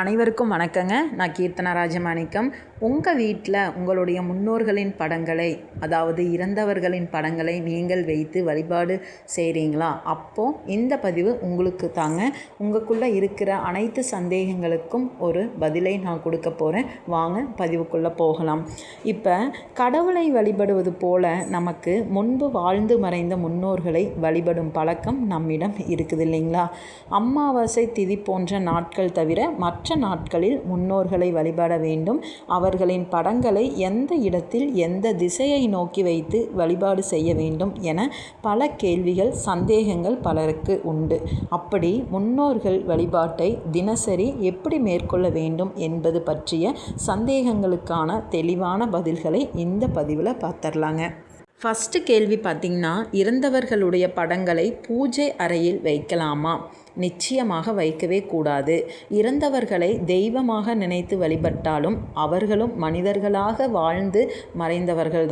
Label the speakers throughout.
Speaker 1: அனைவருக்கும் வணக்கங்க. நான் கீர்த்தனா ராஜமாணிக்கம். உங்கள் வீட்டில் உங்களுடைய முன்னோர்களின் படங்களை அதாவது இறந்தவர்களின் படங்களை நீங்கள் வைத்து வழிபாடு செய்கிறீங்களா அப்போது இந்த பதிவு உங்களுக்கு தாங்க உங்களுக்குள்ளே இருக்கிற அனைத்து சந்தேகங்களுக்கும் ஒரு பதிலை நான் கொடுக்க போகிறேன் வாங்க பதிவுக்குள்ளே போகலாம். இப்போ கடவுளை வழிபடுவது போல நமக்கு முன்பு வாழ்ந்து மறைந்த முன்னோர்களை வழிபடும் பழக்கம் நம்மிடம் இருக்குது இல்லைங்களா? அமாவாசை திதி போன்ற நாட்கள் தவிர மற்ற நாட்களில் முன்னோர்களை வழிபட வேண்டும். அவர்களின் படங்களை எந்த இடத்தில் எந்த திசையை நோக்கி வைத்து வழிபாடு செய்ய வேண்டும் என பல கேள்விகள் சந்தேகங்கள் பலருக்கு உண்டு. அப்படி முன்னோர்கள் வழிபாட்டை தினசரி எப்படி மேற்கொள்ள வேண்டும் என்பது பற்றிய சந்தேகங்களுக்கான தெளிவான பதில்களை இந்த பதிவில் பார்த்துடலாங்க. ஃபஸ்ட்டு கேள்வி பார்த்திங்கன்னா இறந்தவர்களுடைய படங்களை பூஜை அறையில் வைக்கலாமா? நிச்சயமாக வைக்கவே கூடாது. இறந்தவர்களை தெய்வமாக நினைத்து வழிபட்டாலும் அவர்களும் மனிதர்களாக வாழ்ந்து மறைந்தவர்கள்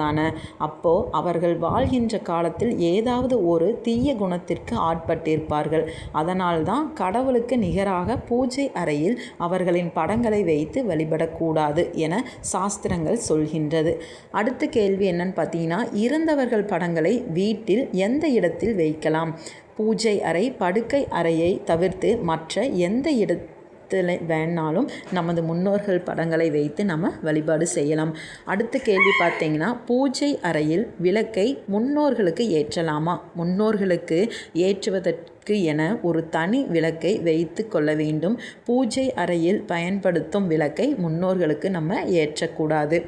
Speaker 1: அப்போ அவர்கள் வாழ்கின்ற காலத்தில் ஏதாவது ஒரு தீய குணத்திற்கு ஆட்பட்டிருப்பார்கள். அதனால்தான் கடவுளுக்கு நிகராக பூஜை அறையில் அவர்களின் படங்களை வைத்து வழிபடக்கூடாது என சாஸ்திரங்கள் சொல்கின்றது. அடுத்த கேள்வி என்னன்னு பார்த்தீங்கன்னா இறந்தவர்கள் படங்களை வீட்டில் எந்த இடத்தில் வைக்கலாம்? பூஜை அறை படுக்கை அறையை தவிர்த்து மற்ற எந்த இடத்தில் வேணாலும் நமது முன்னோர்கள் படங்களை வைத்து நம்ம வழிபாடு செய்யலாம். அடுத்த கேள்வி பார்த்தீங்கன்னா பூஜை அறையில் விளக்கை முன்னோர்களுக்கு ஏற்றலாமா? முன்னோர்களுக்கு ஏற்றுவதற்கு என ஒரு தனி விளக்கை வைத்து கொள்ள வேண்டும். பூஜை அறையில் பயன்படுத்தும் விளக்கை முன்னோர்களுக்கு நம்ம ஏற்றக்கூடாது.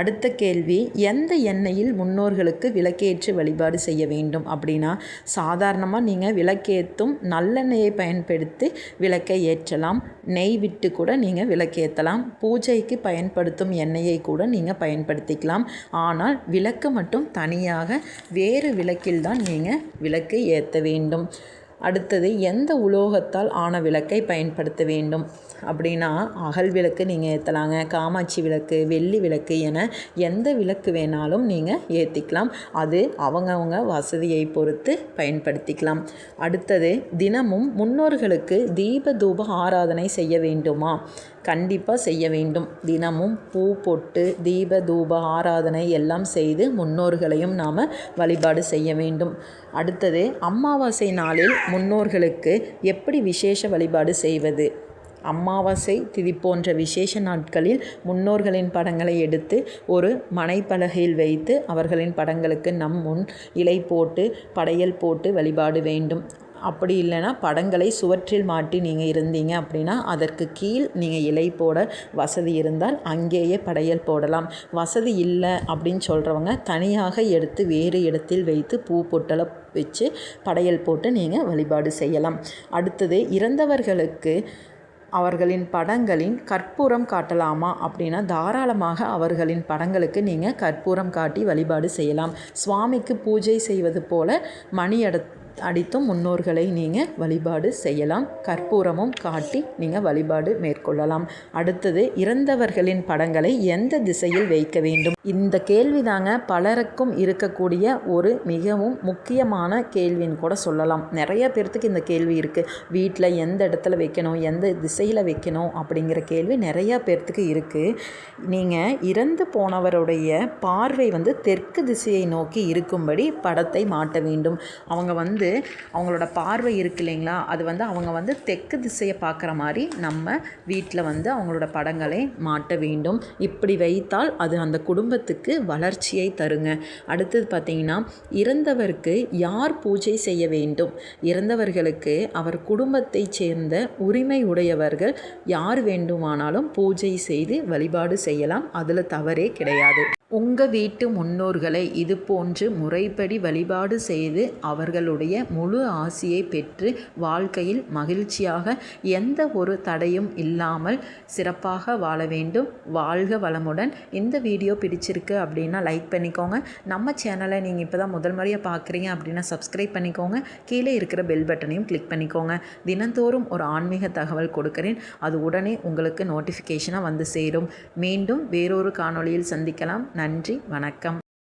Speaker 1: அடுத்த கேள்வி எந்த எண்ணெயில் முன்னோர்களுக்கு விளக்கேற்று வழிபாடு செய்ய வேண்டும்? அப்படின்னா சாதாரணமாக நீங்கள் விளக்கேற்றும் நல்லெண்ணெயை பயன்படுத்தி விளக்கை ஏற்றலாம். நெய் விட்டு கூட நீங்கள் விளக்கேற்றலாம் பூஜைக்கு பயன்படுத்தும் எண்ணெயை கூட நீங்கள் பயன்படுத்திக்கலாம். ஆனால் விளக்கு மட்டும் தனியாக வேறு விளக்கில் தான் நீங்கள் விளக்கு ஏற்ற வேண்டும். அடுத்தது எந்த உலோகத்தால் ஆன விளக்கை பயன்படுத்த வேண்டும்? அப்படின்னா அகல் விளக்கு நீங்கள் ஏற்றலாங்க காமாட்சி விளக்கு வெள்ளி விளக்கு என எந்த விளக்கு வேணாலும் நீங்கள் ஏற்றிக்கலாம் அது அவங்கவுங்க வசதியை பொறுத்து பயன்படுத்திக்கலாம். அடுத்தது தினமும் முன்னோர்களுக்கு தீப தூப ஆராதனை செய்ய வேண்டுமா? கண்டிப்பாக செய்ய வேண்டும். தினமும் பூ பொட்டு தீப தூப ஆராதனை எல்லாம் செய்து முன்னோர்களையும் நாம் வழிபாடு செய்ய வேண்டும். அடுத்தது அமாவாசை நாளில் முன்னோர்களுக்கு எப்படி விசேஷ வழிபாடு செய்வது? அமாவாசை திதி போன்ற விசேஷ நாட்களில் முன்னோர்களின் படங்களை எடுத்து ஒரு மனைப்பலகையில் வைத்து அவர்களின் படங்களுக்கு நம் முன் இலை போட்டு படையல் போட்டு வழிபாடு வேண்டும். அப்படி இல்லைன்னா படங்களை சுவற்றில் மாட்டி நீங்கள் இருந்தீங்க அப்படின்னா அதற்கு கீழ் நீங்கள் இலை போட வசதி இருந்தால் அங்கேயே படையல் போடலாம். வசதி இல்லை அப்படின்னு சொல்கிறவங்க தனியாக எடுத்து வேறு இடத்தில் வைத்து பூ பொட்டலை வச்சு படையல் போட்டு நீங்கள் வழிபாடு செய்யலாம். அடுத்தது இறந்தவர்களுக்கு அவர்களின் படங்களின் கற்பூரம் காட்டலாமா அப்படின்னா தாராளமாக அவர்களின் படங்களுக்கு நீங்கள் கற்பூரம் காட்டி வழிபாடு செய்யலாம். சுவாமிக்கு பூஜை செய்வது போல மணி அட அடித்தும் முன்னோர்களை நீங்கள் வழிபாடு செய்யலாம். கற்பூரமும் காட்டி நீங்கள் வழிபாடு மேற்கொள்ளலாம். அடுத்தது இறந்தவர்களின் படங்களை எந்த திசையில் வைக்க வேண்டும்? இந்த கேள்வி தாங்க பலருக்கும் இருக்கக்கூடிய ஒரு மிகவும் முக்கியமான கேள்வின்னு கூட சொல்லலாம். நிறைய பேர்த்துக்கு இந்த கேள்வி இருக்குது வீட்டில் எந்த இடத்துல வைக்கணும்? எந்த திசையில் வைக்கணும்? அப்படிங்கிற கேள்வி நிறையா பேர்த்துக்கு இருக்குது நீங்கள் இறந்து போனவருடைய பார்வை வந்து தெற்கு திசையை நோக்கி இருக்கும்படி படத்தை மாட்ட வேண்டும். அவங்க வந்து வந்து அவங்களோட பார்வை இருக்கு இல்லைங்களா? அது வந்து அவங்க வந்து தெற்கு திசையை பார்க்குற மாதிரி நம்ம வீட்டில் வந்து அவங்களோட படங்களை மாட்ட வேண்டும். இப்படி வைத்தால் அது அந்த குடும்பத்துக்கு வளர்ச்சியை தருங்க. அடுத்தது பார்த்திங்கன்னா இறந்தவருக்கு யார் பூஜை செய்ய வேண்டும்? இறந்தவர்களுக்கு அவர் குடும்பத்தை சேர்ந்த உரிமை உடையவர்கள் யார் வேண்டுமானாலும் பூஜை செய்து வழிபாடு செய்யலாம். அதில் தவறே கிடையாது. உங்கள் வீட்டு முன்னோர்களை இது போன்று முறைப்படி வழிபாடு செய்து அவர்களுடைய முழு ஆசியை பெற்று வாழ்க்கையில் மகிழ்ச்சியாக எந்த ஒரு தடையும் இல்லாமல் சிறப்பாக வாழ வேண்டும். வாழ்க வளமுடன். இந்த வீடியோ பிடிச்சிருக்கு அப்படின்னா லைக் பண்ணிக்கோங்க. நம்ம சேனலை நீங்கள் இப்போ தான் முதல் முறையாக பார்க்குறீங்க அப்படின்னா சப்ஸ்கிரைப் பண்ணிக்கோங்க. கீழே இருக்கிற பெல் பட்டனையும் கிளிக் பண்ணிக்கோங்க. தினந்தோறும் ஒரு ஆன்மீக தகவல் கொடுக்குறேன். அது உடனே உங்களுக்கு நோட்டிஃபிகேஷனாக வந்து சேரும். மீண்டும் வேறொரு காணொளியில் சந்திக்கலாம். நன்றி வணக்கம்.